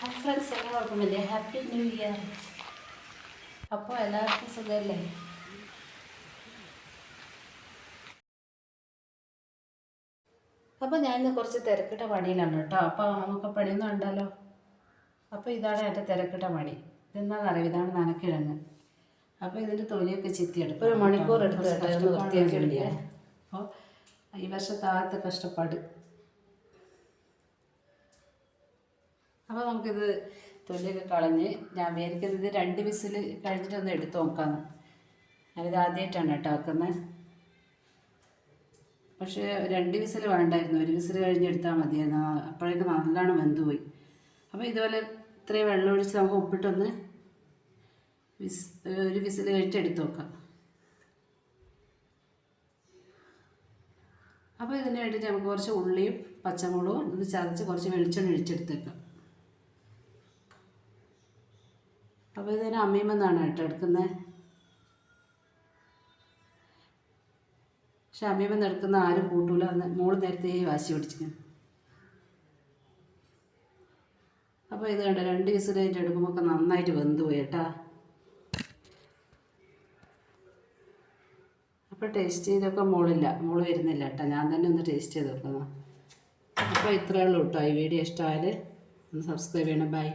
Friends എന്നെ കുഴപ്പമില്ല happy new year അപ്പോൾ എല്ലാവർക്കും സുഖമല്ലേ അപ്പോൾ ഞാനിന്ന് കുറച്ച് തിരക്കിട്ട പണിയിലാണ് കേട്ടോ. അപ്പോൾ നമുക്ക് പണിയൊന്നും ഉണ്ടല്ലോ അപ്പോൾ ഇതാണ് എന്റെ തിരക്കിട്ട പണി. ഇതെന്താണെന്നറിയാം ഇതാണ് നനക്കിഴങ്ങ്. അപ്പോൾ ഇതിന്റെ തൊലിയൊക്കെ ചിത്തിയെടുക്കും ഒരു മണിക്കൂർ എടുത്ത് കേട്ടോ. വൃത്തിയാക്കി അപ്പോൾ ഈ വർഷത്തെ ആദ്യത്തെ കഷ്ടപ്പാട്. അപ്പോൾ നമുക്കിത് തൊലിയൊക്കെ കളഞ്ഞ് ഞാൻ വേദിക്കുന്നത് ഇത് രണ്ട് വിസിൽ കഴിഞ്ഞിട്ടൊന്ന് എടുത്ത് നോക്കാമെന്ന് ഞാനിത് ആദ്യമായിട്ടാണ് കേട്ടോ വെക്കുന്നത് പക്ഷേ രണ്ട് വിസിൽ വേണ്ടായിരുന്നു. ഒരു വിസിൽ കഴിഞ്ഞെടുത്താൽ മതിയായിരുന്നു. അപ്പോഴേക്ക് നല്ലോണം വെന്ത് പോയി അപ്പോൾ ഇതുപോലെ ഇത്രയും വെള്ളം ഒഴിച്ച് നമുക്ക് ഉപ്പിട്ടൊന്ന് വിസ് ഒരു വിസിൽ കഴിഞ്ഞിട്ട് എടുത്ത് നോക്കാം. അപ്പോൾ ഇതിന് വേണ്ടിയിട്ട് നമുക്ക് കുറച്ച് ഉള്ളിയും പച്ചമുളകും ഇത് ചതച്ച് കുറച്ച് വെളിച്ചെണ്ണ ഒഴിച്ചെടുത്തേക്കാം. അപ്പോൾ ഇതിന് അമ്മീമെന്നാണ് കേട്ടോ എടുക്കുന്നത് പക്ഷെ അമ്മീമെന്ന് എടുക്കുന്ന ആരും കൂട്ടൂല. എന്ന് മോൾ നേരത്തെ വാശി പിടിച്ചിരിക്കുന്നു അപ്പോൾ ഇത് കണ്ട രണ്ട് ദിവസം കഴിഞ്ഞിട്ട് എടുക്കുമ്പോൾ ഒക്കെ നന്നായിട്ട് വെന്ത് പോയി കേട്ടാ. അപ്പോൾ ടേസ്റ്റ് ചെയ്തൊക്കെ മോളില്ല. മോൾ വരുന്നില്ല കേട്ടോ. ഞാൻ തന്നെ ഒന്ന് ടേസ്റ്റ് ചെയ്ത് നോക്കുന്നു. അപ്പോൾ ഇത്രയേ ഉള്ളൂ കേട്ടോ. ഈ വീഡിയോ ഇഷ്ടമായാൽ ഒന്ന് സബ്സ്ക്രൈബ് ചെയ്യണം. ബൈ.